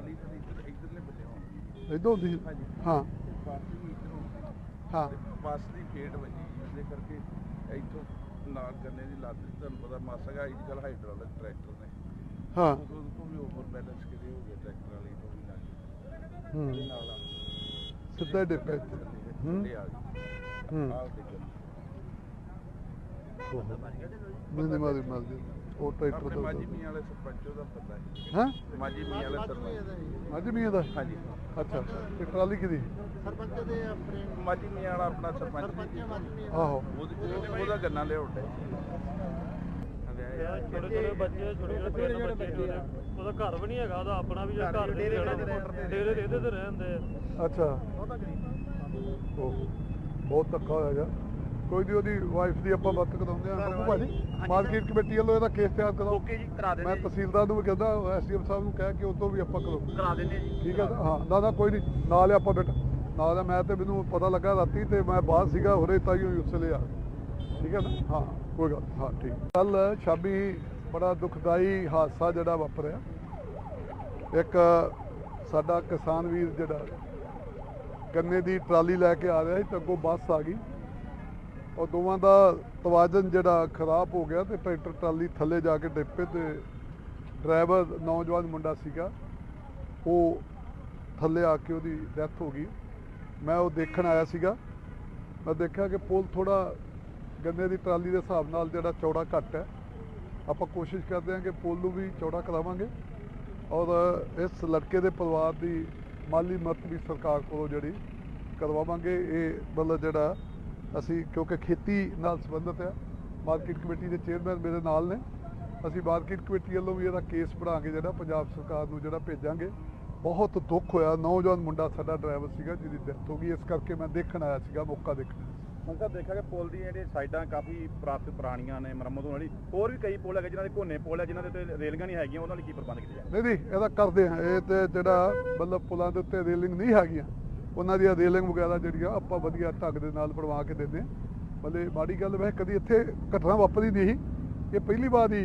Trolley ਤਾਂ ਇੱਧਰ ਇੱਧਰਲੇ ਬੰਨੇ ਹੋਣੀ। ਇਦੋਂ ਹੁੰਦੀ ਸੀ? ਹਾਂਜੀ। ਹਾਂ। ਬੱਸ ਵੀ ਇੱਧਰ ਹੁੰਦੀ ਹਾਂ। ਤੇ ਬੱਸ ਦੀ ਫੇਟ ਵੱਜੀ ਉਹਦੇ ਕਰਕੇ ਇੱਥੋਂ ਨਾਲ ਗੰਨੇ ਦੀ ਲੱਤ ਸੀ, ਤੁਹਾਨੂੰ ਪਤਾ ਮਾਸਾ ਅੱਜ ਕੱਲ ਹਾਈਡ੍ਰੋਲਿਕ ਟਰੈਕਟਰ ਨੇ। ਹਾਂ। ਉਦੋਂ ਤੋਂ ਵੀ ਓਵਰ ਬੈਲੈਂਸ ਕਿਤੇ ਹੋ ਗਿਆ ਟਰੈਕਟਰ ਵਾਲੀ ਤੋਂ ਵੀ ਲੱਗ ਹੂੰ। ਨਾਲ ਆ। ਸਿੱਧਾ ਡਿੱਪੇ ਹੂੰ। ਇਹ ਆ ਗਈ। ਹੂੰ। ਆਹ ਦੇਖੋ। ਬੰਦੇ ਮਾਰੀ ਮਾਰ ਦੇ ਉਹ ਟਰੈਕਟਰ ਆਪਣੇ ਦਾ ਮਾਜੀ ਮੀਆਂ ਵਾਲੇ ਸਰਪੰਚ ਉਹਦਾ ਪਤਾ ਹੈ ਹਾਂ? ਮਾਜੀ ਮੀਆਂ ਵਾਲੇ ਸਰਪੰਚ। ਅੱਜ ਮੀਆਂ ਦਾ? ਹਾਂਜੀ। ਅੱਛਾ ਤੇ ਟਰਾਲੀ ਕਿਦੀ ਸਰਪੰਚ ਦੇ ਆਪਣੇ ਮਾਜੀ ਮੀਆਂ ਵਾਲਾ ਆਪਣਾ ਸਰਪੰਚ ਸਰਪੰਚ ਆਹੋ। ਉਹਦੇ- ਉਹ- ਉਹਦਾ ਗੰਨਾ ਲਿਆਉਂਦੇ ਛੋਟੇ ਛੋਟੇ ਬੱਚੇ ਛੋਟੇ ਛੋਟੇ ਬੱਚੇ ਉਹਦਾ ਘਰ ਵੀ ਨਹੀਂ ਹੈਗਾ ਉਹਦਾ ਆਪਣਾ ਵੀ ਜਿਹੜਾ ਘਰ ਦੇ ਡੇਰੇ ਡੇਰੇ ਦੇ ਇਹਦੇ ਤੇ ਰਹਿੰਦੇ ਆ। ਅੱਛਾ। ਉਹ ਬਹੁਤ ਧੱਕਾ ਹੋਇਆ ਜਾ ਕੋਈ ਨਹੀਂ ਉਹਦੀ ਵਾਈਫ ਦੀ ਆਪਾਂ ਬਾਤ ਕਰਾਉਂਦੇ ਆ ਬੱਬੂ ਭਾਜੀ ਮਾਰਕੀਟ ਕਮੇਟੀ ਵੱਲੋਂ ਇਹਦਾ ਕੇਸ ਤਿਆਰ ਕਰੋ ਓਕੇ ਜੀ ਕਰਾ ਮੈਂ ਤਹਿਸੀਲਦਾਰ ਨੂੰ ਵੀ ਕਹਿੰਦਾ ਐਸਡੀਐਮ ਸਾਹਿਬ ਨੂੰ ਕਹਿ ਕੇ ਉਦੋਂ ਵੀ ਆਪਾਂ ਕਰੋ ਕਰਾ ਦਿੰਦੇ ਜੀ। ਠੀਕ ਹੈ? ਹਾਂ ਨਾ ਨਾ ਕੋਈ ਨਹੀਂ ਨਾਲ ਆਪਾਂ ਬੇਟਾ। ਨਾਲ ਮੈਂ ਤੇ ਮੈਨੂੰ ਪਤਾ ਲੱਗਾ ਰਾਤੀ ਤੇ ਮੈਂ ਬਾਹਰ ਸੀਗਾ ਹੁਰੇ ਤਾਈਓ ਉਸ ਲਈ ਆ। ਠੀਕ ਹੈ ਨਾ? ਹਾਂ ਕੋਈ ਗੱਲ ਹਾਂ ਠੀਕ। ਕੱਲ ਸ਼ਾਮੀ ਬੜਾ ਦੁਖਦਾਈ ਹਾਦਸਾ ਜਿਹੜਾ ਵਾਪਰਿਆ। ਇੱਕ ਸਾਡਾ ਕਿਸਾਨ ਵੀਰ ਜਿਹੜਾ ਗੰਨੇ ਦੀ ਟਰਾਲੀ ਲੈ ਕੇ ਆ ਰਿਹਾ ਸੀ ਤੇ ਅੱਗੋਂ ਬੱਸ ਆ ਗਈ। ਉਹ ਦੋਵਾਂ ਦਾ ਤਵਾਜ਼ਨ ਜਿਹੜਾ ਖਰਾਬ ਹੋ ਗਿਆ ਤੇ ਟਰੈਕਟਰ ਟਰਾਲੀ ਥੱਲੇ ਜਾ ਕੇ ਡਿੱਪੇ ਤੇ ਡਰਾਈਵਰ, ਨੌਜਵਾਨ ਮੁੰਡਾ ਸੀਗਾ, ਉਹ ਥੱਲੇ ਆ ਕੇ ਉਹਦੀ ਡੈਥ ਹੋ ਗਈ। ਮੈਂ ਉਹ ਦੇਖਣ ਆਇਆ ਸੀਗਾ। ਮੈਂ ਦੇਖਿਆ ਕਿ ਪੁਲ ਥੋੜਾ ਗੰਨੇ ਦੀ ਟਰਾਲੀ ਦੇ ਹਿਸਾਬ ਨਾਲ ਜਿਹੜਾ ਚੌੜਾ ਘੱਟ ਹੈ। ਆਪਾਂ ਕੋਸ਼ਿਸ਼ ਕਰਦੇ ਹਾਂ ਕਿ ਪੁਲ ਨੂੰ ਵੀ ਚੌੜਾ ਕਰਾਵਾਂਗੇ। ਔਰ ਇਸ ਲੜਕੇ ਦੇ ਪਰਿਵਾਰ ਦੀ ਮਾਲੀ ਮਦਦ ਵੀ ਸਰਕਾਰ ਕੋਲੋਂ ਜਿਹੜੀ ਕਰਵਾਵਾਂਗੇ। ਇਹ ਮਤਲਬ ਜਿਹੜਾ ਅਸੀਂ ਕਿਉਂਕਿ ਖੇਤੀ ਨਾਲ ਸੰਬੰਧਿਤ ਹੈ ਮਾਰਕੀਟ ਕਮੇਟੀ ਦੇ ਚੇਅਰਮੈਨ ਮੇਰੇ ਨਾਲ ਨੇ। ਅਸੀਂ ਮਾਰਕੀਟ ਕਮੇਟੀ ਵੱਲੋਂ ਵੀ ਇਹਦਾ ਕੇਸ ਬਣਾ ਕੇ ਜਿਹੜਾ ਪੰਜਾਬ ਸਰਕਾਰ ਨੂੰ ਜਿਹੜਾ ਭੇਜਾਂਗੇ। ਬਹੁਤ ਦੁੱਖ ਹੋਇਆ ਨੌਜਵਾਨ ਮੁੰਡਾ ਸਾਡਾ ਡਰਾਈਵਰ ਸੀਗਾ ਜਿਹਦੀ ਡੈਥ ਹੋ ਗਈ। ਇਸ ਕਰਕੇ ਮੈਂ ਦੇਖਣ ਆਇਆ ਸੀਗਾ ਮੌਕਾ ਦੇਖਣ ਤਾਂ ਦੇਖਿਆ ਕਿ ਪੁਲ ਦੀਆਂ ਜਿਹੜੀਆਂ ਸਾਈਡਾਂ ਕਾਫੀ ਪ੍ਰਾਪਤ ਪੁਰਾਣੀਆਂ ਨੇ ਮੁਰੰਮਤ ਹੋਣ ਵਾਲੀ। ਹੋਰ ਵੀ ਕਈ ਪੁਲ ਹੈਗੇ ਜਿਨ੍ਹਾਂ ਦੇ ਕੋਨੇ ਪੁਲ ਹੈ ਜਿਨ੍ਹਾਂ ਦੇ ਉੱਤੇ ਰੇਲਗਾਂ ਨਹੀਂ ਹੈਗੀਆਂ ਉਹਨਾਂ ਲਈ ਕੀ ਪ੍ਰਬੰਧ ਕੀਤੇ ਜਾਣ? ਨਹੀਂ ਨਹੀਂ ਇਹਦਾ ਕਰਦੇ ਆ। ਇਹ ਤੇ ਜਿਹੜਾ ਮਤਲਬ ਪੁਲਾਂ ਦੇ ਉੱਤੇ ਰੇਲਿੰਗ ਨਹੀਂ ਹੈਗੀਆਂ। ਉਹਨਾਂ ਦੀਆਂ ਰੇਲਿੰਗ ਵਗੈਰਾ ਜਿਹੜੀਆਂ ਆਪਾਂ ਵਧੀਆ ਢੰਗ ਦੇ ਨਾਲ ਬਣਵਾ ਕੇ ਦਿੰਦੇ ਮਤਲਬ ਮਾੜੀ ਗੱਲ ਵੈਸੇ ਕਦੀ ਇੱਥੇ ਘਟਨਾ ਵਾਪਰੀ ਨਹੀਂ ਇਹ ਪਹਿਲੀ ਵਾਰ ਹੀ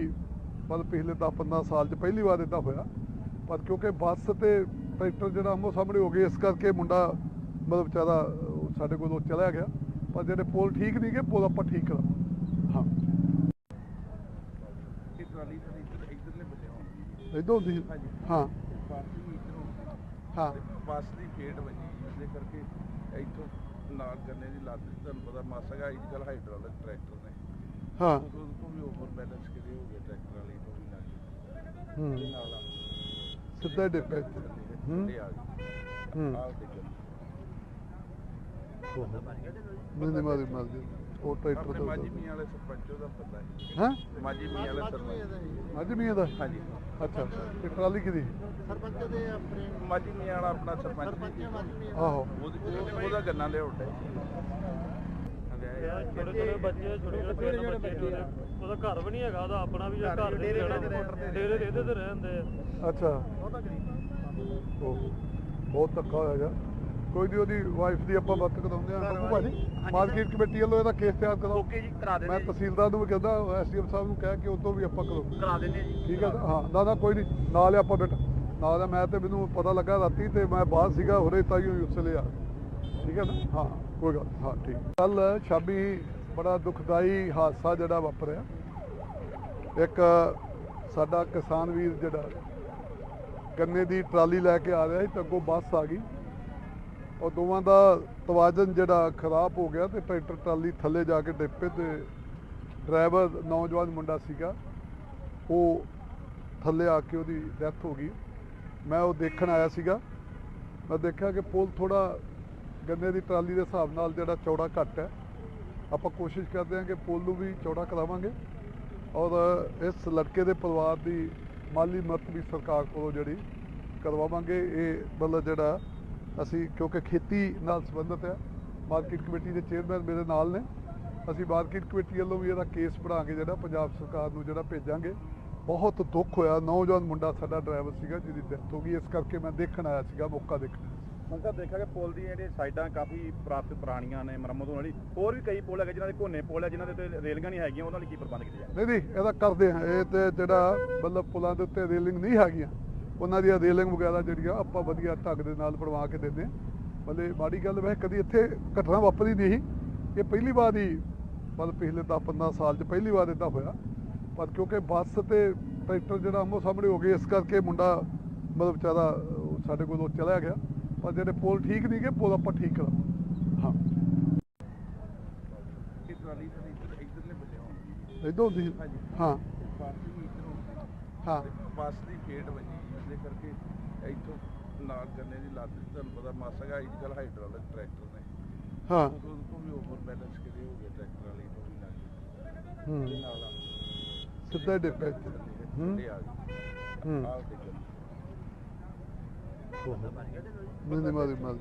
ਮਤਲਬ ਪਿਛਲੇ 10 15 ਸਾਲ 'ਚ ਪਹਿਲੀ ਵਾਰ ਇਦਾਂ ਹੋਇਆ। ਪਰ ਕਿਉਂਕਿ ਬੱਸ ਤੇ ਟਰੈਕਟਰ ਜਿਹੜਾ ਆਮੋ ਸਾਹਮਣੇ ਹੋ ਗਏ ਇਸ ਕਰਕੇ ਮੁੰਡਾ ਮਤਲਬ ਵਿਚਾਰਾ ਸਾਡੇ ਕੋਲੋਂ ਚਲਾ ਗਿਆ। ਪਰ ਜਿਹੜੇ ਪੁਲ ਠੀਕ ਨਹੀਂ ਗਏ ਪੁਲ ਆਪਾਂ ਠੀਕ ਕਰਾ ਹਾਂ। ਇੱਧਰ ਹੁੰਦੀ ਹਾਂ। ਹਾਂ। ਬੱਸ ਦੀ ਫੇਟ ਵੱਜੀ। ਉਹਦੇ ਕਰਕੇ ਇੱਥੋਂ ਨਾਲ ਗੰਨੇ ਦੀ ਲੱਤ ਤੁਹਾਨੂੰ ਪਤਾ ਮਾਸਾ ਅੱਜ ਕੱਲ ਹਾਈਡ੍ਰੋਲਿਕ ਟਰੈਕਟਰ ਨੇ। ਹਾਂ। ਉਦੋਂ ਤੋਂ ਵੀ ਓਵਰ ਬੈਲੈਂਸ ਕਿਤੇ ਹੋ ਗਿਆ ਟਰੈਕਟਰ ਵਾਲੀ ਤੋਂ ਵੀ ਲੱਗ ਹੂੰ। ਨਾਲ ਆ। ਸਿੱਧਾ ਡਿੱਪੇ ਹੂੰ ਆ ਹੂੰ। ਆਹ ਦੇਖੋ ਬੰਦੇ ਮਾਰੀ ਮਾਰ ਉਹ ਟਰੈਕਟਰ ਆਪਣੇ ਦਾ ਮਾਜੀ ਮੀਆਂ ਵਾਲੇ ਸਰਪੰਚ ਉਹਦਾ ਪਤਾ ਹੈ ਹਾਂ? ਮਾਜੀ ਮੀਆਂ ਵਾਲੇ ਸਰਪੰਚ। ਅੱਜ ਮੀਆਂ ਦਾ? ਹਾਂਜੀ। ਅੱਛਾ ਤੇ ਟਰਾਲੀ ਕਿਦੀ ਸਰਪੰਚ ਦੇ ਆਪਣੇ ਮਾਜੀ ਮੀਆਂ ਵਾਲਾ ਆਪਣਾ ਸਰਪੰਚ ਆਹੋ। ਉਹਦੇ- ਉਹ- ਉਹਦਾ ਗੰਨਾ ਲਿਆਉਂਦੇ ਛੋਟੇ ਛੋਟੇ ਬੱਚੇ ਛੋਟੇ ਛੋਟੇ ਤਿੰਨ ਬੱਚੇ ਨੇ ਉਹਦਾ ਘਰ ਵੀ ਨਹੀਂ ਹੈਗਾ ਉਹਦਾ ਆਪਣਾ ਵੀ ਜਿਹੜਾ ਘਰ ਦੇ ਡੇਰੇ ਦੇ ਇਹਦੇ ਤੇ ਰਹਿੰਦੇ ਆ। ਅੱਛਾ। ਉਹ ਬਹੁਤ ਧੱਕਾ ਹੋਇਆ ਜਾ। ਕੋਈ ਨਹੀਂ ਉਹਦੀ ਵਾਈਫ ਦੀ ਆਪਾਂ ਬਾਤ ਕਰਾਉਂਦੇ ਆ ਬੱਬੂ ਭਾਜੀ ਮਾਰਕੀਟ ਕਮੇਟੀ ਵੱਲੋਂ ਇਹਦਾ ਕੇਸ ਤਿਆਰ ਕਰੋ ਓਕੇ ਜੀ ਕਰਾ ਮੈਂ ਦਿੰਦੇ ਜੀ। ਤਹਿਸੀਲਦਾਰ ਨੂੰ ਵੀ ਕਹਿੰਦਾ ਐਸਡੀਐਮ ਸਾਹਿਬ ਨੂੰ ਕਹਿ ਕੇ ਉਦੋਂ ਵੀ ਆਪਾਂ ਕਰੋ। ਕਰਾ ਦਿੰਦੇ ਜੀ। ਠੀਕ ਹੈ? ਹਾਂ ਨਾ ਨਾ ਕੋਈ ਨਹੀਂ ਨਾਲ ਹੀ ਆਪਾਂ ਬੇਟਾ ਨਾਲ ਆ, ਮੈਂ ਤੇ ਮੈਨੂੰ ਪਤਾ ਲੱਗਾ ਰਾਤੀ ਤੇ ਮੈਂ ਬਾਹਰ ਸੀਗਾ ਹੁਰੇ ਤਾਈਓ ਉਸ ਲਈ ਆ ਠੀਕ ਹੈ ਨਾ? ਹਾਂ ਕੋਈ ਗੱਲ ਹਾਂ ਠੀਕ। ਕੱਲ ਸ਼ਾਮੀ ਬੜਾ ਦੁਖਦਾਈ ਹਾਦਸਾ ਜਿਹੜਾ ਵਾਪਰਿਆ। ਇੱਕ ਸਾਡਾ ਕਿਸਾਨ ਵੀਰ ਜਿਹੜਾ ਗੰਨੇ ਦੀ ਟਰਾਲੀ ਲੈ ਕੇ ਆ ਰਿਹਾ ਸੀ ਤੇ ਅੱਗੋਂ ਬੱਸ ਆ ਗਈ। ਉਹ ਦੋਵਾਂ ਦਾ ਤਵਾਜ਼ਨ ਜਿਹੜਾ ਖਰਾਬ ਹੋ ਗਿਆ ਤੇ ਟਰੈਕਟਰ ਟਰਾਲੀ ਥੱਲੇ ਜਾ ਕੇ ਡਿੱਪੇ ਤੇ ਡਰਾਈਵਰ ਨੌਜਵਾਨ ਮੁੰਡਾ ਸੀਗਾ, ਉਹ ਥੱਲੇ ਆ ਕੇ ਉਹਦੀ ਡੈਥ ਹੋ ਗਈ। ਮੈਂ ਉਹ ਦੇਖਣ ਆਇਆ ਸੀਗਾ। ਮੈਂ ਦੇਖਿਆ ਕਿ ਪੁਲ ਥੋੜਾ ਗੰਨੇ ਦੀ ਟਰਾਲੀ ਦੇ ਹਿਸਾਬ ਨਾਲ ਜਿਹੜਾ ਚੌੜਾ ਘੱਟ ਹੈ। ਆਪਾਂ ਕੋਸ਼ਿਸ਼ ਕਰਦੇ ਹਾਂ ਕਿ ਪੁਲ ਨੂੰ ਵੀ ਚੌੜਾ ਕਰਾਵਾਂਗੇ। ਔਰ ਇਸ ਲੜਕੇ ਦੇ ਪਰਿਵਾਰ ਦੀ ਮਾਲੀ ਮਦਦ ਵੀ ਸਰਕਾਰ ਕੋਲੋਂ ਜਿਹੜੀ ਕਰਵਾਵਾਂਗੇ। ਇਹ ਮਤਲਬ ਜਿਹੜਾ ਅਸੀਂ ਕਿਉਂਕਿ ਖੇਤੀ ਨਾਲ ਸੰਬੰਧਿਤ ਹੈ ਮਾਰਕੀਟ ਕਮੇਟੀ ਦੇ ਚੇਅਰਮੈਨ ਮੇਰੇ ਨਾਲ ਨੇ। ਅਸੀਂ ਮਾਰਕੀਟ ਕਮੇਟੀ ਵੱਲੋਂ ਵੀ ਇਹਦਾ ਕੇਸ ਕੇ ਜਿਹੜਾ ਪੰਜਾਬ ਸਰਕਾਰ ਨੂੰ ਜਿਹੜਾ ਭੇਜਾਂਗੇ। ਬਹੁਤ ਦੁੱਖ ਹੋਇਆ ਨੌਜਵਾਨ ਮੁੰਡਾ ਸਾਡਾ ਡਰਾਈਵਰ ਸੀਗਾ ਜਿਹਦੀ ਡੈਥ ਹੋ ਗਈ। ਇਸ ਕਰਕੇ ਮੈਂ ਦੇਖਣ ਆਇਆ ਸੀਗਾ ਮੌਕਾ ਦੇਖਣ ਹੁਣ ਤਾਂ ਦੇਖਿਆ ਕਿ ਪੁਲ ਦੀਆਂ ਜਿਹੜੀਆਂ ਸਾਈਡਾਂ ਕਾਫੀ ਪ੍ਰਾਪਤ ਪੁਰਾਣੀਆਂ ਨੇ ਮੁਰੰਮਤ ਹੋਣ ਵਾਲੀ। ਹੋਰ ਵੀ ਕਈ ਪੁਲ ਹੈਗੇ ਜਿਨ੍ਹਾਂ ਦੇ ਕੋਨੇ ਪੁਲ ਹੈ ਜਿਨ੍ਹਾਂ ਦੇ ਉੱਤੇ ਰੇਲਗਾਂ ਨਹੀਂ ਹੈਗੀਆਂ ਉਹਨਾਂ ਲਈ ਕੀ ਪ੍ਰਬੰਧ ਕੀਤੇ ਜਾਣ? ਨਹੀਂ ਨਹੀਂ ਇਹਦਾ ਕਰਦੇ ਆ ਇਹ ਤੇ ਜਿਹੜਾ ਮਤਲਬ ਪੁਲਾਂ ਦੇ ਉੱਤੇ ਰੇਲਿੰਗ ਨਹੀਂ ਹੈਗੀਆਂ। ਉਹਨਾਂ ਦੀਆਂ ਰੇਲਿੰਗ ਵਗੈਰਾ ਜਿਹੜੀਆਂ ਆਪਾਂ ਵਧੀਆ ਢੰਗ ਦੇ ਨਾਲ ਬਣਵਾ ਕੇ ਦਿੰਦੇ ਹਾਂ। ਮਤਲਬ ਮਾੜੀ ਗੱਲ ਵੈਸੇ ਕਦੀ ਇੱਥੇ ਘਟਨਾ ਵਾਪਰੀ ਨਹੀਂ ਸੀ। ਇਹ ਪਹਿਲੀ ਵਾਰ ਹੀ ਮਤਲਬ ਪਿਛਲੇ 10-15 ਸਾਲ 'ਚ ਪਹਿਲੀ ਵਾਰ ਇਦਾਂ ਹੋਇਆ। ਪਰ ਕਿਉਂਕਿ ਬੱਸ ਤੇ ਟਰੈਕਟਰ ਜਿਹੜਾ ਆਮੋ ਸਾਹਮਣੇ ਹੋ ਗਏ ਇਸ ਕਰਕੇ ਮੁੰਡਾ ਮਤਲਬ ਵਿਚਾਰਾ ਸਾਡੇ ਕੋਲੋਂ ਚਲਾ ਗਿਆ। ਪਰ ਜਿਹੜੇ ਪੁਲ ਠੀਕ ਨਹੀਂ ਗਏ ਪੁਲ ਆਪਾਂ ਠੀਕ ਕਰਾਂ ਹਾਂ। ਇੱਧਰ ਹੁੰਦੀ ਹਾਂ। ਹਾਂ। ਬੱਸ ਦੀ ਫੇਟ ਵੱਜੀ ਉਹਦੇ ਕਰਕੇ ਇੱਥੋਂ ਨਾਲ ਗੰਨੇ ਦੀ ਲੱਤ ਤੁਹਾਨੂੰ ਪਤਾ ਮਾਸਾ ਅੱਜ ਕੱਲ ਹਾਈਡ੍ਰੋਲਿਕ ਟਰੈਕਟਰ ਨੇ। ਹਾਂ। ਉਦੋਂ ਤੋਂ ਵੀ ਓਵਰ ਬੈਲੈਂਸ ਕਿਤੇ ਹੋ ਗਿਆ ਟਰੈਕਟਰ ਵਾਲੀ ਤੋਂ ਵੀ ਲੱਗ ਹੂੰ। ਨਾਲ ਸਿੱਧਾ ਇੱਥੇ। ਹੂੰ। ਹੂੰ। ਆਹ ਦੇਖੋ। ਨਹੀਂ ਮਾਰੀ ਮਾਰ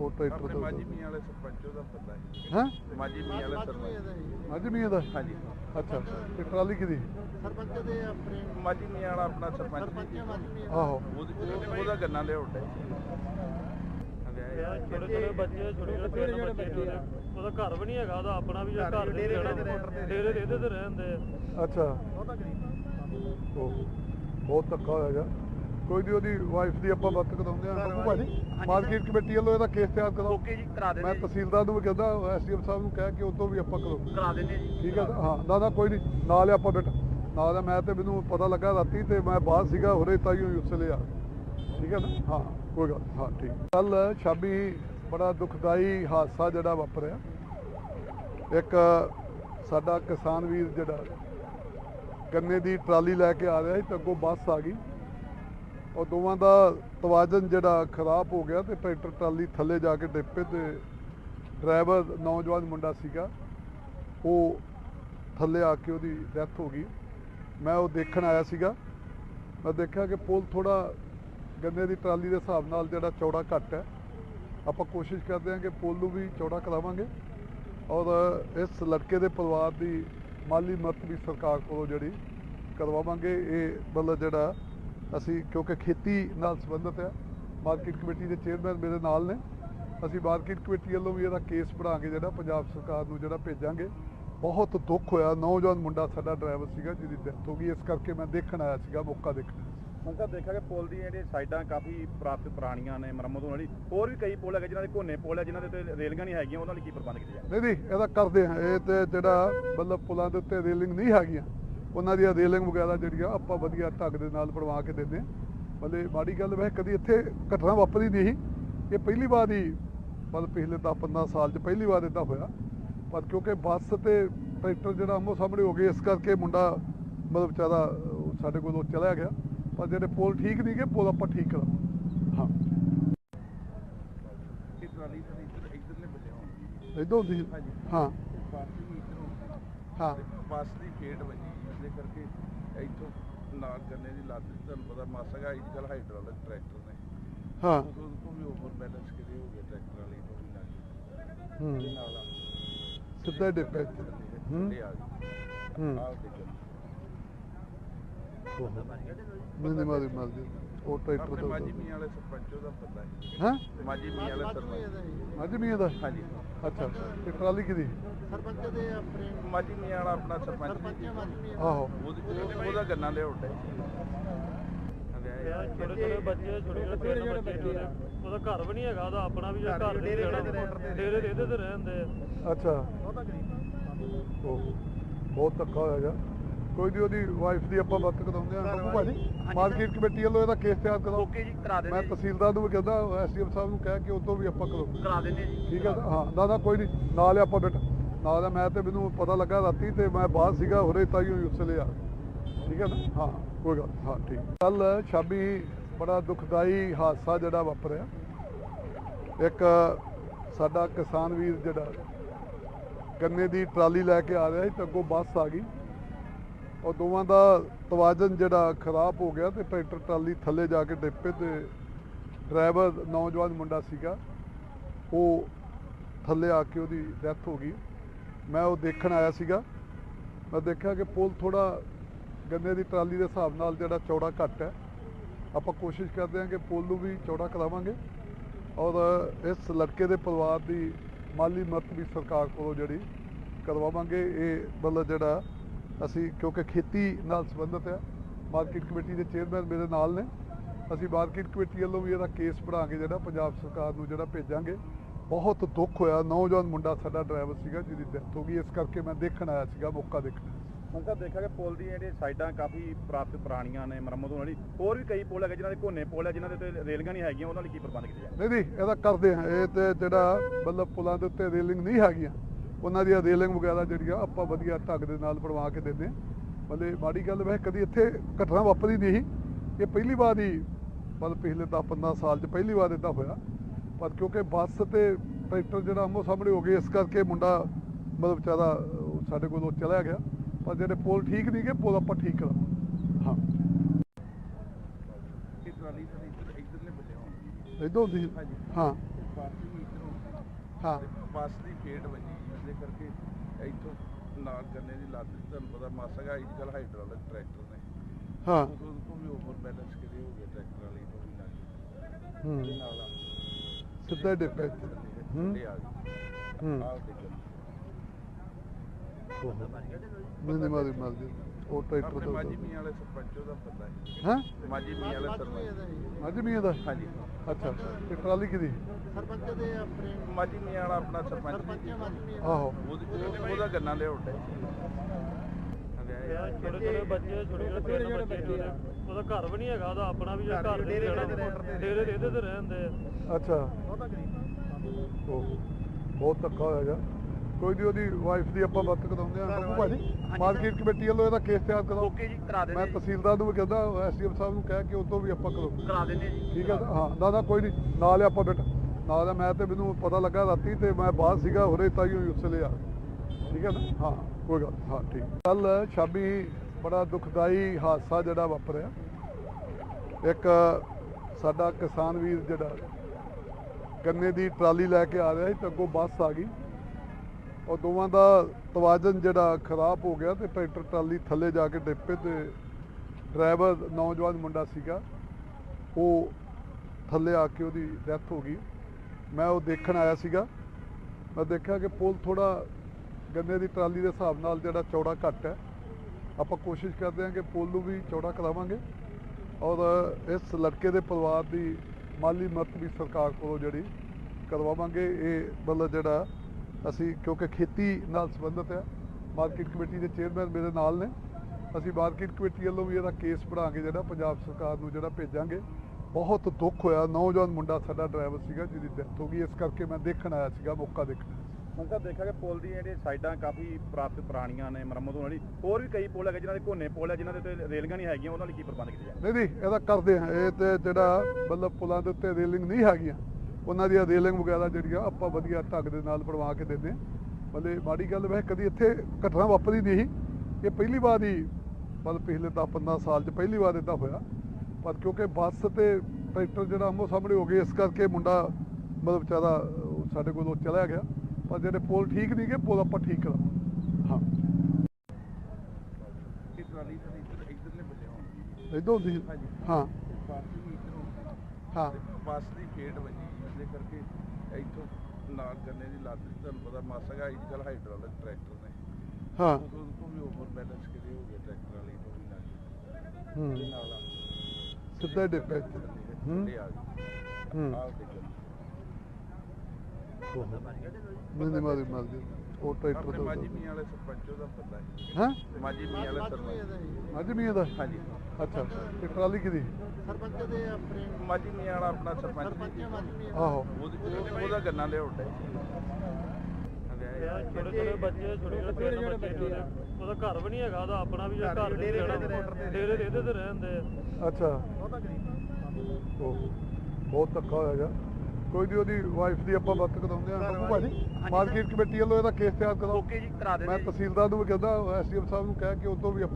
ਉਹ ਟਰੈਕਟਰ ਆਪਣੇ ਤੋਂ ਮਾਜੀ ਮੀਆਂ ਵਾਲੇ ਸਰਪੰਚ ਉਹਦਾ ਪਤਾ ਹੈ ਹਾਂ? ਮਾਜੀ ਮੀਆਂ ਵਾਲੇ ਸਰਪੰਚ। ਵੀ ਇਹਦਾ ਹਾਂਜੀ। ਅੱਛਾ ਤੇ ਟਰਾਲੀ ਕਿਹਦੀ? ਸਰਪੰਚ ਦੇ ਆਪਣੇ ਮਾਜੀ ਮੀਆਂ ਵਾਲਾ ਆਪਣਾ ਸਰਪੰਚ ਆਹੋ। ਉਹਦੇ- ਉਹ- ਉਹਦਾ ਗੰਨਾ ਲਿਆਉਂਦੇ ਯਾਰ ਛੋਟੇ ਛੋਟੇ ਬੱਚੇ ਛੋਟੇ ਛੋਟੇ ਜਿਹੜੇ ਬੱਚੇ ਨੇ, ਉਹਦਾ ਘਰ ਵੀ ਨਹੀਂ ਹੈਗਾ ਉਹਦਾ ਆਪਣਾ ਵੀ ਜਿਹੜਾ ਘਰ ਦੇ ਡੇਰੇ ਦੇ ਇਹਦੇ ਤੇ ਰਹਿੰਦੇ ਆ। ਅੱਛਾ। ਉਹ ਬਹੁਤ ਧੱਕਾ ਹੋਇਆ ਯਾਰ। ਕੋਈ ਨਹੀਂ ਉਹਦੀ ਵਾਈਫ ਦੀ ਆਪਾਂ ਬਾਤ ਕਰਾਉਂਦੇ ਆ ਬੱਬੂ ਭਾਜੀ ਮਾਰਕੀਟ ਕਮੇਟੀ ਵੱਲੋਂ ਇਹਦਾ ਕੇਸ ਤਿਆਰ ਕਰਾਓ। ਓਕੇ ਜੀ ਕਰਾ ਮੈਂ ਤਹਿਸੀਲਦਾਰ ਨੂੰ ਵੀ ਕਹਿੰਦਾ ਐਸਡੀਐਮ ਸਾਹਿਬ ਨੂੰ ਕਹਿ ਕੇ ਉਦੋਂ ਵੀ ਆਪਾਂ ਕਰੋ ਕਰਾ ਦਿੰਦੇ ਜੀ। ਠੀਕ ਹੈ? ਹਾਂ ਨਾ ਨਾ ਕੋਈ ਨਹੀਂ ਨਾਲ ਆਪਾਂ ਬੇਟਾ ਨਾਲ ਆ ਮੈਂ ਤੇ ਮੈਨੂੰ ਪਤਾ ਲੱਗਾ ਰਾਤੀ ਤੇ ਮੈਂ ਬਾਹਰ ਸੀਗਾ ਹੁਰੇ ਤਾਈਓ ਹੀ ਉਸ ਵੇਲੇ ਆ ਠੀਕ ਹੈ ਨਾ ਹਾਂ ਕੋਈ ਗੱਲ ਹਾਂ ਠੀਕ। ਕੱਲ ਸ਼ਾਮੀ ਬੜਾ ਦੁਖਦਾਈ ਹਾਦਸਾ ਜਿਹੜਾ ਵਾਪਰਿਆ। ਇੱਕ ਸਾਡਾ ਕਿਸਾਨ ਵੀਰ ਜਿਹੜਾ ਗੰਨੇ ਦੀ ਟਰਾਲੀ ਲੈ ਕੇ ਆ ਰਿਹਾ ਸੀ ਤੇ ਅੱਗੋਂ ਬੱਸ ਆ ਗਈ। ਉਹ ਦੋਵਾਂ ਦਾ ਤਵਾਜ਼ਨ ਜਿਹੜਾ ਖਰਾਬ ਹੋ ਗਿਆ ਤੇ ਟਰੈਕਟਰ ਟਰਾਲੀ ਥੱਲੇ ਜਾ ਕੇ ਡਿੱਪੇ ਤੇ ਡਰਾਈਵਰ, ਨੌਜਵਾਨ ਮੁੰਡਾ ਸੀਗਾ, ਉਹ ਥੱਲੇ ਆ ਕੇ ਉਹਦੀ ਡੈਥ ਹੋ ਗਈ। ਮੈਂ ਉਹ ਦੇਖਣ ਆਇਆ ਸੀਗਾ। ਮੈਂ ਦੇਖਿਆ ਕਿ ਪੁਲ ਥੋੜਾ ਗੰਨੇ ਦੀ ਟਰਾਲੀ ਦੇ ਹਿਸਾਬ ਨਾਲ ਜਿਹੜਾ ਚੌੜਾ ਘੱਟ ਹੈ। ਆਪਾਂ ਕੋਸ਼ਿਸ਼ ਕਰਦੇ ਹਾਂ ਕਿ ਪੁਲ ਨੂੰ ਵੀ ਚੌੜਾ ਕਰਾਵਾਂਗੇ। ਔਰ ਇਸ ਲੜਕੇ ਦੇ ਪਰਿਵਾਰ ਦੀ ਮਾਲੀ ਮਦਦ ਵੀ ਸਰਕਾਰ ਕੋਲੋਂ ਜਿਹੜੀ ਕਰਵਾਵਾਂਗੇ। ਇਹ ਮਤਲਬ ਜਿਹੜਾ ਅਸੀਂ ਕਿਉਂਕਿ ਖੇਤੀ ਨਾਲ ਸੰਬੰਧਿਤ ਹੈ ਮਾਰਕੀਟ ਕਮੇਟੀ ਦੇ ਚੇਅਰਮੈਨ ਮੇਰੇ ਨਾਲ ਨੇ। ਅਸੀਂ ਮਾਰਕੀਟ ਕਮੇਟੀ ਵੱਲੋਂ ਵੀ ਇਹਦਾ ਕੇਸ ਕੇ ਜਿਹੜਾ ਪੰਜਾਬ ਸਰਕਾਰ ਨੂੰ ਜਿਹੜਾ ਭੇਜਾਂਗੇ। ਬਹੁਤ ਦੁੱਖ ਹੋਇਆ ਨੌਜਵਾਨ ਮੁੰਡਾ ਸਾਡਾ ਡਰਾਈਵਰ ਸੀਗਾ ਜਿਹਦੀ ਡੈਥ ਹੋ ਗਈ। ਇਸ ਕਰਕੇ ਮੈਂ ਦੇਖਣ ਆਇਆ ਸੀਗਾ ਮੌਕਾ ਦੇਖਣ ਤਾਂ ਦੇਖਿਆ ਕਿ ਪੁਲ ਦੀਆਂ ਜਿਹੜੀਆਂ ਸਾਈਡਾਂ ਕਾਫੀ ਪ੍ਰਾਪਤ ਪੁਰਾਣੀਆਂ ਨੇ ਮੁਰੰਮਤ ਹੋਣ ਵਾਲੀ। ਹੋਰ ਵੀ ਕਈ ਪੁਲ ਹੈਗੇ ਜਿਨ੍ਹਾਂ ਦੇ ਕੋਨੇ ਪੁਲ ਹੈ ਜਿਨ੍ਹਾਂ ਦੇ ਉੱਤੇ ਰੇਲਗਾਂ ਨਹੀਂ ਹੈਗੀਆਂ ਉਹਨਾਂ ਲਈ ਕੀ ਪ੍ਰਬੰਧ ਕੀਤੇ ਜਾਣ? ਨਹੀਂ ਨਹੀਂ ਇਹਦਾ ਕਰਦੇ ਆ ਇਹ ਤੇ ਜਿਹੜਾ ਮਤਲਬ ਪੁਲਾਂ ਦੇ ਉੱਤੇ ਰੇਲਿੰਗ ਨਹੀਂ ਹੈਗੀਆਂ। ਉਹਨਾਂ ਦੀਆਂ ਰੇਲਿੰਗ ਵਗੈਰਾ ਜਿਹੜੀਆਂ ਆਪਾਂ ਵਧੀਆ ਢੰਗ ਦੇ ਨਾਲ ਬਣਵਾ ਕੇ ਦਿੰਦੇ ਆ ਮਤਲਬ ਮਾੜੀ ਗੱਲ ਵੈਸੇ ਕਦੀ ਇੱਥੇ ਘਟਨਾ ਵਾਪਰੀ ਨਹੀਂ ਸੀ। ਇਹ ਪਹਿਲੀ ਵਾਰ ਹੀ ਮਤਲਬ ਪਿਛਲੇ 10-15 ਸਾਲ 'ਚ ਪਹਿਲੀ ਵਾਰ ਇਦਾਂ ਹੋਇਆ। ਪਰ ਕਿਉਂਕਿ ਬੱਸ ਤੇ ਟਰੈਕਟਰ ਜਿਹੜਾ ਆਮੋ ਸਾਹਮਣੇ ਹੋ ਗਏ ਇਸ ਕਰਕੇ ਮੁੰਡਾ ਮਤਲਬ ਵਿਚਾਰਾ ਸਾਡੇ ਕੋਲੋਂ ਚਲਾ ਗਿਆ। ਪਰ ਜਿਹੜੇ ਪੁਲ ਠੀਕ ਨਹੀਂ ਗਏ ਪੁਲ ਆਪਾਂ ਠੀਕ ਕਰਾਂ ਹਾਂ। ਇੱਧਰ ਹੁੰਦੀ ਹਾਂ। ਹਾਂ। ਬੱਸ ਦੀ ਫੇਟ ਵੱਜੀ। ਉਹਦੇ ਕਰਕੇ ਇੱਥੋਂ ਨਾਲ ਗੰਨੇ ਦੀ ਲੱਤ ਤੁਹਾਨੂੰ ਪਤਾ ਮਾਸਾ ਅੱਜ ਕੱਲ ਹਾਈਡ੍ਰੋਲਿਕ ਟਰੈਕਟਰ ਨੇ। ਹਾਂ। ਉਦੋਂ ਤੋਂ ਵੀ ਓਵਰ ਬੈਲੈਂਸ ਕਿਤੇ ਹੋ ਗਿਆ ਟਰੈਕਟਰ ਵਾਲੀ ਤੋਂ ਵੀ ਲੱਗ ਹੂੰ। ਨਾਲ ਸਿੱਧਾ ਇੱਥੇ। ਹੂੰ। ਹੂੰ। ਆਹ ਦੇਖੋ। ਨਹੀਂ ਨਹੀਂ ਮਾਰੀ ਮਾਰ ਉਹ ਟਰੈਕਟਰ ਆਪਣੇ ਤੋਂ ਮਾਜੀ ਮੀਆਂ ਵਾਲੇ ਸਰਪੰਚ ਉਹਦਾ ਪਤਾ ਹੈ ਹਾਂ? ਮਾਜੀ ਮੀਆਂ ਵਾਲੇ ਸਰਪੰਚ। ਅੱਜ ਵੀ ਇਹਦਾ ਹਾਂਜੀ। ਅੱਛਾ ਤੇ ਟਰਾਲੀ ਕਿਹਦੀ? ਸਰਪੰਚ ਦੇ ਆਪਣੇ ਮਾਜੀ ਮੀਆਂ ਵਾਲਾ ਆਪਣਾ ਸਰਪੰਚ ਸਰਪੰਚ ਜੀ। ਮਾਜਮੀ ਆਹੋ। ਉਹਦੇ- ਗੰਨਾ ਲਿਆਉਂਦੇ ਯਾਰ ਛੋਟੇ ਛੋਟੇ ਬੱਚੇ ਛੋਟੇ ਛੋਟੇ ਜਿਹੜੇ ਬੱਚੇ ਨੇ, ਉਹਦਾ ਘਰ ਵੀ ਨਹੀਂ ਹੈਗਾ ਉਹਦਾ ਆਪਣਾ ਵੀ ਜਿਹੜਾ ਘਰ ਦੇ ਜਿਹੜਾ ਡੇਰੇ ਦੇ ਇਹਦੇ ਤੇ ਰਹਿੰਦੇ ਆ। ਅੱਛਾ। ਉਹ ਬਹੁਤ ਧੱਕਾ ਹੋਇਆ ਯਾਰ ਕੋਈ ਨਹੀਂ ਉਹਦੀ ਵਾਈਫ ਦੀ ਆਪਾਂ ਬਾਤ ਕਰਾਉਂਦੇ ਆ ਬੱਬੂ ਭਾਜੀ ਮਾਰਕੀਟ ਕਮੇਟੀ ਵੱਲੋਂ ਇਹਦਾ ਕੇਸ ਤਿਆਰ ਕਰਾਓ। ਓਕੇ ਜੀ ਕਰਾ ਮੈਂ ਦਿੰਦੇ ਜੀ। ਤਹਿਸੀਲਦਾਰ ਨੂੰ ਵੀ ਕਹਿੰਦਾ ਐਸਡੀਐਮ ਸਾਹਿਬ ਨੂੰ ਕਹਿ ਕੇ ਉਦੋਂ ਵੀ ਆਪਾਂ ਕਰੋ। ਕਰਾ ਦਿੰਦੇ ਜੀ। ਠੀਕ ਹੈ? ਹਾਂ ਨਾ ਨਾ ਕੋਈ ਨਹੀਂ। ਨਾਲ ਆਪਾਂ ਬੇਟਾ ਨਾਲ ਮੈਂ ਤੇ ਮੈਨੂੰ ਪਤਾ ਲੱਗਾ ਰਾਤੀ ਤੇ ਮੈਂ ਬਾਹਰ ਸੀਗਾ ਹੁਰੇ ਤਾਈਓ ਹੀ ਉਸ ਵੇਲੇ ਆ। ਠੀਕ ਹੈ ਨਾ? ਹਾਂ ਕੋਈ ਗੱਲ ਹਾਂ ਠੀਕ। ਕੱਲ ਸ਼ਾਮੀ ਬੜਾ ਦੁਖਦਾਈ ਹਾਦਸਾ ਜਿਹੜਾ ਵਾਪਰਿਆ। ਇੱਕ ਸਾਡਾ ਕਿਸਾਨ ਵੀਰ ਜਿਹੜਾ ਗੰਨੇ ਦੀ ਟਰਾਲੀ ਲੈ ਕੇ ਆ ਰਿਹਾ ਸੀ ਤੇ ਅੱਗੋਂ ਬੱਸ ਆ ਗਈ। ਔਰ ਦੋਵਾਂ ਦਾ ਤਵਾਜ਼ਨ ਜਿਹੜਾ ਖਰਾਬ ਹੋ ਗਿਆ ਤੇ ਟਰੈਕਟਰ ਟਰਾਲੀ ਥੱਲੇ ਜਾ ਕੇ ਡਿੱਪੇ ਤੇ ਡਰਾਈਵਰ, ਨੌਜਵਾਨ ਮੁੰਡਾ ਸੀਗਾ, ਉਹ ਥੱਲੇ ਆ ਕੇ ਉਹਦੀ ਡੈਥ ਹੋ ਗਈ। ਮੈਂ ਉਹ ਦੇਖਣ ਆਇਆ ਸੀਗਾ। ਮੈਂ ਦੇਖਿਆ ਕਿ ਪੁਲ ਥੋੜਾ ਗੰਨੇ ਦੀ ਟਰਾਲੀ ਦੇ ਹਿਸਾਬ ਨਾਲ ਜਿਹੜਾ ਚੌੜਾ ਘੱਟ ਹੈ। ਆਪਾਂ ਕੋਸ਼ਿਸ਼ ਕਰਦੇ ਹਾਂ ਕਿ ਪੁਲ ਨੂੰ ਵੀ ਚੌੜਾ ਕਰਾਵਾਂਗੇ। ਔਰ ਇਸ ਲੜਕੇ ਦੇ ਪਰਿਵਾਰ ਦੀ ਮਾਲੀ ਮਦਦ ਵੀ ਸਰਕਾਰ ਕੋਲੋਂ ਜਿਹੜੀ ਕਰਵਾਵਾਂਗੇ। ਇਹ ਮਤਲਬ ਜਿਹੜਾ ਅਸੀਂ ਕਿਉਂਕਿ ਖੇਤੀ ਨਾਲ ਸੰਬੰਧਿਤ ਹੈ ਮਾਰਕੀਟ ਕਮੇਟੀ ਦੇ ਚੇਅਰਮੈਨ ਮੇਰੇ ਨਾਲ ਨੇ। ਅਸੀਂ ਮਾਰਕੀਟ ਕਮੇਟੀ ਵੱਲੋਂ ਵੀ ਇਹਦਾ ਕੇਸ ਬਣਾ ਕੇ ਜਿਹੜਾ ਪੰਜਾਬ ਸਰਕਾਰ ਨੂੰ ਜਿਹੜਾ ਭੇਜਾਂਗੇ। ਬਹੁਤ ਦੁੱਖ ਹੋਇਆ ਨੌਜਵਾਨ ਮੁੰਡਾ ਸਾਡਾ ਡਰਾਈਵਰ ਸੀਗਾ ਜਿਹਦੀ ਡੈਥ ਹੋ ਗਈ। ਇਸ ਕਰਕੇ ਮੈਂ ਦੇਖਣ ਆਇਆ ਸੀਗਾ ਮੌਕਾ ਦੇਖਣ ਹੁਣ ਤਾਂ ਦੇਖਿਆ ਕਿ ਪੁਲ ਦੀਆਂ ਜਿਹੜੀਆਂ ਸਾਈਡਾਂ ਕਾਫੀ ਪੁਰਾਤ ਪੁਰਾਣੀਆਂ ਨੇ ਮੁਰੰਮਤ ਹੋਣ ਵਾਲੀ। ਹੋਰ ਵੀ ਕਈ ਪੁਲ ਹੈਗੇ ਜਿਨ੍ਹਾਂ ਦੇ ਕੋਨੇ ਪੁਲ ਹੈ ਜਿਨ੍ਹਾਂ ਦੇ ਉੱਤੇ ਰੇਲਗਾਂ ਨਹੀਂ ਹੈਗੀਆਂ ਉਹਨਾਂ ਲਈ ਕੀ ਪ੍ਰਬੰਧ ਕੀਤੇ ਜਾਣ? ਨਹੀਂ ਨਹੀਂ ਇਹਦਾ ਕਰਦੇ ਹਾਂ। ਇਹ ਤੇ ਜਿਹੜਾ ਮਤਲਬ ਪੁਲਾਂ ਦੇ ਉੱਤੇ ਰੇਲਿੰਗ ਨਹੀਂ ਹੈਗੀਆਂ। ਉਹਨਾਂ ਦੀਆਂ ਰੇਲਿੰਗ ਵਗੈਰਾ ਜਿਹੜੀਆਂ ਆਪਾਂ ਵਧੀਆ ਢੰਗ ਦੇ ਨਾਲ ਬਣਵਾ ਕੇ ਦਿੰਦੇ ਹਾਂ। ਮਤਲਬ ਮਾੜੀ ਗੱਲ ਵੈਸੇ ਕਦੀ ਇੱਥੇ ਘਟਨਾ ਵਾਪਰੀ ਨਹੀਂ ਸੀ। ਇਹ ਪਹਿਲੀ ਵਾਰ ਹੀ ਮਤਲਬ ਪਿਛਲੇ 10 15 ਸਾਲ 'ਚ ਪਹਿਲੀ ਵਾਰ ਇਦਾਂ ਹੋਇਆ। ਪਰ ਕਿਉਂਕਿ ਬੱਸ ਤੇ ਟਰੈਕਟਰ ਜਿਹੜਾ ਆਮੋ ਸਾਹਮਣੇ ਹੋ ਗਏ ਇਸ ਕਰਕੇ ਮੁੰਡਾ ਮਤਲਬ ਵਿਚਾਰਾ ਸਾਡੇ ਕੋਲੋਂ ਚਲਾ ਗਿਆ। ਪਰ ਜਿਹੜੇ ਪੁਲ ਠੀਕ ਨਹੀਂ ਗਏ ਪੁਲ ਆਪਾਂ ਠੀਕ ਕਰਾਂਗੇ। ਹਾਂ। ਇਹ ਟਰਾਲੀ ਤਾਂ ਇੱਧਰ ਇੱਧਰਲੇ ਬੰਨੇ ਆਉਂਦੀ ਇਦੋਂ ਹੁੰਦੀ ਹਾਂ। ਹਾਂ ਬੱਸ ਦੀ ਫੇਟ ਵੱਜੀ। ਉਹਦੇ ਕਰਕੇ ਇੱਥੋਂ ਨਾਲ ਗੰਨੇ ਦੀ ਲੱਤ ਤੁਹਾਨੂੰ ਪਤਾ ਮਾਸਾ ਗਾ ਅੱਜ ਕੱਲ ਹਾਈਡ੍ਰੋਲਿਕ ਟਰੈਕਟਰ ਨੇ। ਹਾਂ। ਤੋਂ ਵੀ ਓਵਰ ਬੈਲੈਂਸ ਕਿਤੇ ਹੋ ਗਿਆ ਟਰੈਕਟਰ ਵਾਲੀ ਤੋਂ ਵੀ ਲੱਗ ਹੂੰ। ਨਾਲ ਸਿੱਧਾ ਡਿੱਪੇ ਹੂੰ। ਹੂੰ। ਨਹੀਂ ਮਾਰੀ ਮਾਰ। ਉਹ ਟਰੈਕਟਰ ਆਪਣੇ ਤੋਂ ਮਾਜੀ ਮੀਆਂ ਵਾਲੇ ਸਰਪੰਚ ਉਹਦਾ ਪਤਾ ਹੈ ਹਾਂ? ਮਾਜੀ ਮੀਆਂ ਵਾਲੇ ਸਰਪੰਚ। ਅੱਜ ਵੀ ਇਹਦਾ ਹਾਂਜੀ। ਅੱਛਾ ਤੇ ਟਰਾਲੀ ਕਿਦੀ ਸਰਪੰਚ ਦੇ ਆਪਣੇ ਮਾਜੀ ਮੀਆਂ ਵਾਲਾ ਆਪਣਾ ਸਰਪੰਚ। ਮਾਜੀ ਆਹੋ। ਉਹਦੇ- ਉਹ- ਉਹਦਾ ਗੰਨਾ ਲਿਆਉਂਦਾ ਛੋਟੇ ਛੋਟੇ ਬੱਚੇ ਛੋਟੇ ਛੋਟੇ ਤਿੰਨ ਬੱਚੇ ਨੇ। ਉਹਦੇ। ਉਹਦਾ ਘਰ ਵੀ ਨਹੀਂ ਹੈਗਾ ਉਹਦਾ ਆਪਣਾ ਵੀ ਜਿਹੜਾ ਘਰ ਦੇ ਰਹਿਣਾ ਡੇਰੇ ਦੇ ਇਹਦੇ ਤੇ ਰਹਿੰਦੇ ਆ। ਅੱਛਾ। ਉਹ ਬਹੁਤ ਧੱਕਾ ਹੋਇਆ ਕੋਈ ਨਹੀਂ ਉਹਦੀ ਵਾਈਫ ਦੀ ਆਪਾਂ ਬਾਤ ਕਰਾਉਂਦੇ ਹਾਂ ਬੱਬੂ ਭਾਜੀ? ਮਾਰਕੀਟ ਕਮੇਟੀ ਵੱਲੋਂ ਇਹਦਾ ਕੇਸ ਤਿਆਰ ਕਰਾਓ। ਓਕੇ ਜੀ ਕਰਾ ਮੈਂ ਤਹਿਸੀਲਦਾਰ ਨੂੰ ਵੀ ਕਹਿੰਦਾ ਐਸਡੀਐਮ ਸਾਹਿਬ ਨੂੰ ਕਹਿ ਕੇ ਉਦੋਂ ਵੀ ਆਪਾਂ ਕਰੋ ਕਰਾ ਦਿੰਦੇ ਜੀ। ਠੀਕ ਹੈ? ਹਾਂ ਨਾ ਨਾ ਕੋਈ ਨਹੀਂ ਨਾਲ ਆਪਾਂ ਬੇਟਾ ਨਾਲ ਆ, ਮੈਂ ਤੇ ਮੈਨੂੰ ਪਤਾ ਲੱਗਾ ਰਾਤੀ ਤੇ ਮੈਂ ਬਾਹਰ ਸੀਗਾ ਹੁਰੇ ਤਾਈ ਹੋਈ ਉਸ ਲਈ ਆ ਠੀਕ ਹੈ ਨਾ? ਹਾਂ ਕੋਈ ਗੱਲ ਹਾਂ ਠੀਕ। ਕੱਲ ਸ਼ਾਮੀ ਬੜਾ ਦੁਖਦਾਈ ਹਾਦਸਾ ਜਿਹੜਾ ਵਾਪਰਿਆ। ਇੱਕ ਸਾਡਾ ਕਿਸਾਨ ਵੀਰ ਜਿਹੜਾ ਗੰਨੇ ਦੀ ਟਰਾਲੀ ਲੈ ਕੇ ਆ ਰਿਹਾ ਸੀ ਤੇ ਅੱਗੋਂ ਬੱਸ ਆ ਗਈ। ਉਹ ਦੋਵਾਂ ਦਾ ਤਵਾਜ਼ਨ ਜਿਹੜਾ ਖਰਾਬ ਹੋ ਗਿਆ ਤੇ ਟਰੈਕਟਰ ਟਰਾਲੀ ਥੱਲੇ ਜਾ ਕੇ ਡਿੱਪੇ ਤੇ ਡਰਾਈਵਰ, ਨੌਜਵਾਨ ਮੁੰਡਾ ਸੀਗਾ, ਉਹ ਥੱਲੇ ਆ ਕੇ ਉਹਦੀ ਡੈਥ ਹੋ ਗਈ। ਮੈਂ ਉਹ ਦੇਖਣ ਆਇਆ ਸੀਗਾ। ਮੈਂ ਦੇਖਿਆ ਕਿ ਪੁਲ ਥੋੜਾ ਗੰਨੇ ਦੀ ਟਰਾਲੀ ਦੇ ਹਿਸਾਬ ਨਾਲ ਜਿਹੜਾ ਚੌੜਾ ਘੱਟ ਹੈ। ਆਪਾਂ ਕੋਸ਼ਿਸ਼ ਕਰਦੇ ਹਾਂ ਕਿ ਪੁਲ ਨੂੰ ਵੀ ਚੌੜਾ ਕਰਾਵਾਂਗੇ। ਔਰ ਇਸ ਲੜਕੇ ਦੇ ਪਰਿਵਾਰ ਦੀ ਮਾਲੀ ਮਦਦ ਵੀ ਸਰਕਾਰ ਕੋਲੋਂ ਜਿਹੜੀ ਕਰਵਾਵਾਂਗੇ। ਇਹ ਮਤਲਬ ਜਿਹੜਾ ਅਸੀਂ ਕਿਉਂਕਿ ਖੇਤੀ ਨਾਲ ਸੰਬੰਧਿਤ ਹੈ। ਮਾਰਕੀਟ ਕਮੇਟੀ ਦੇ ਚੇਅਰਮੈਨ ਮੇਰੇ ਨਾਲ ਨੇ। ਅਸੀਂ ਮਾਰਕੀਟ ਕਮੇਟੀ ਵੱਲੋਂ ਵੀ ਇਹਦਾ ਕੇਸ ਬਣਾ ਕੇ ਜਿਹੜਾ ਪੰਜਾਬ ਸਰਕਾਰ ਨੂੰ ਜਿਹੜਾ ਭੇਜਾਂਗੇ। ਬਹੁਤ ਦੁੱਖ ਹੋਇਆ। ਨੌਜਵਾਨ ਮੁੰਡਾ ਸਾਡਾ ਡਰਾਈਵਰ ਸੀਗਾ ਜਿਹਦੀ ਡੈਥ ਹੋ ਗਈ। ਇਸ ਕਰਕੇ ਮੈਂ ਦੇਖਣ ਆਇਆ ਸੀਗਾ ਮੌਕਾ ਦੇਖਣ ਤਾਂ ਦੇਖਿਆ ਕਿ ਪੁਲ ਦੀਆਂ ਜਿਹੜੀਆਂ ਸਾਈਡਾਂ ਕਾਫੀ ਪੁਰਾਤ ਪੁਰਾਣੀਆਂ ਨੇ ਮੁਰੰਮਤ ਹੋਣ ਵਾਲੀ। ਹੋਰ ਵੀ ਕਈ ਪੁਲ ਹੈਗੇ ਜਿਨ੍ਹਾਂ ਦੇ ਕੋਨੇ ਪੁਲ ਹੈ ਜਿਨ੍ਹਾਂ ਦੇ ਉੱਤੇ ਰੇਲਗਾਂ ਨਹੀਂ ਹੈਗੀਆਂ ਉਹਨਾਂ ਲਈ ਕੀ ਪ੍ਰਬੰਧ ਕੀਤੇ ਜਾਣ? ਨਹੀਂ ਨਹੀਂ ਇਹਦਾ ਕਰਦੇ ਹਾਂ। ਇਹ ਤੇ ਜਿਹੜਾ ਮਤਲਬ ਪੁਲਾਂ ਦੇ ਉੱਤੇ ਰੇਲਿੰਗ ਨਹੀਂ ਹੈਗੀਆਂ। ਉਹਨਾਂ ਦੀਆਂ ਰੇਲਿੰਗ ਵਗੈਰਾ ਜਿਹੜੀਆਂ ਆਪਾਂ ਵਧੀਆ ਢੰਗ ਦੇ ਨਾਲ ਬਣਵਾ ਕੇ ਦਿੰਦੇ ਮਤਲਬ ਮਾੜੀ ਗੱਲ ਵੈਸੇ ਕਦੀ ਇੱਥੇ ਘਟਨਾ ਵਾਪਰੀ ਨਹੀਂ ਸੀ। ਇਹ ਪਹਿਲੀ ਵਾਰ ਹੀ ਮਤਲਬ ਪਿਛਲੇ 10 15 ਸਾਲ 'ਚ ਪਹਿਲੀ ਵਾਰ ਇਦਾਂ ਹੋਇਆ। ਪਰ ਕਿਉਂਕਿ ਬੱਸ ਤੇ ਟਰੈਕਟਰ ਜਿਹੜਾ ਆਮੋ ਸਾਹਮਣੇ ਹੋ ਗਏ ਇਸ ਕਰਕੇ ਮੁੰਡਾ ਮਤਲਬ ਵਿਚਾਰਾ ਸਾਡੇ ਕੋਲੋਂ ਚਲਾ ਗਿਆ। ਪਰ ਜਿਹੜੇ ਪੁਲ ਠੀਕ ਨਹੀਂ ਗਏ ਪੁਲ ਆਪਾਂ ਠੀਕ ਕਰਾਂਗੇ। ਹਾਂ। ਇੱਧਰ ਹੁੰਦੀ ਹਾਂ। ਹਾਂ। ਬੱਸ ਦੀ ਫੇਟ ਵੱਜੀ ਉਹਦੇ ਕਰਕੇ ਇੱਥੋਂ ਨਾਲ ਗੰਨੇ ਦੀ ਲੱਤ ਸੀ, ਤੁਹਾਨੂੰ ਪਤਾ ਮਾਸਾ ਅੱਜ ਕੱਲ ਹਾਈਡ੍ਰੋਲਿਕ ਟਰੈਕਟਰ ਨੇ। ਹਾਂ। ਉਦੋਂ ਤੋਂ ਵੀ ਓਵਰ ਬੈਲੈਂਸ ਕਿਤੇ ਹੋ ਗਿਆ ਟਰੈਕਟਰ ਵਾਲੀ ਤੋਂ ਵੀ ਲੱਗ ਹੂੰ। ਨਾਲ ਸਿੱਧਾ ਡਿੱਪੇ ਹੂੰ। ਹੂੰ। ਨਹੀਂ ਨਹੀਂ ਮਾਰੀ ਮਾਰ ਦੀ ਉਹ ਟਰੈਕਟਰ ਆਪਣੇ ਮਾਜੀ ਮੀਆਂ ਵਾਲੇ ਸਰਪੰਚ ਉਹਦਾ ਪਤਾ ਹੈ। ਹਾਂ? ਮਾਜੀ ਮੀਆਂ ਵਾਲੇ ਸਰਪੰਚ। ਅੱਜ ਵੀ ਇਹਦਾ ਹਾਂਜੀ। ਅੱਛਾ ਤੇ ਟਰਾਲੀ ਕਿਦੀ ਸਰਪੰਚ ਦੇ ਆਪਣੇ ਮਾਜੀ ਮੀਆਂ ਵਾਲਾ ਆਪਣਾ ਸਰਪੰਚ। ਮਾਜੀ ਆਹੋ। ਉਹਦੇ- ਗੰਨਾ ਲਿਆਉਂਦਾ ਛੋਟੇ ਛੋਟੇ ਬੱਚੇ ਛੋਟੇ ਛੋਟੇ ਤਿੰਨ ਬੱਚੇ ਨੇ ਉਹਦੇ। ਉਹਦਾ ਘਰ ਵੀ ਨਹੀਂ ਹੈਗਾ ਉਹਦਾ ਆਪਣਾ ਵੀ ਜਿਹੜਾ ਘਰ ਦੇ ਰਹਿਣਾ ਡੇਰੇ ਦੇ ਇਹਦੇ ਤੇ ਰਹਿੰਦੇ ਆ। ਅੱਛਾ। ਉਹ ਬਹੁਤ ਧੱਕਾ ਹੋਇਆ ਕੋਈ ਨਹੀਂ ਉਹਦੀ ਵਾਈਫ ਦੀ ਆਪਾਂ ਬਾਤ ਕਰਾਉਂਦੇ ਹਾਂ। ਬੱਬੂ ਭਾਜੀ ਮਾਰਕੀਟ ਕਮੇਟੀ ਵੱਲੋਂ ਇਹਦਾ ਕੇਸ ਤਿਆਰ ਕਰਾਓ। ਓਕੇ ਜੀ ਕਰਾ ਮੈਂ ਤਹਿਸੀਲਦਾਰ ਨੂੰ ਵੀ ਕਹਿੰਦਾ ਐਸਡੀਐਮ ਸਾਹਿਬ ਨੂੰ ਕਹਿ ਕੇ ਉਦੋਂ ਵੀ ਆਪਾਂ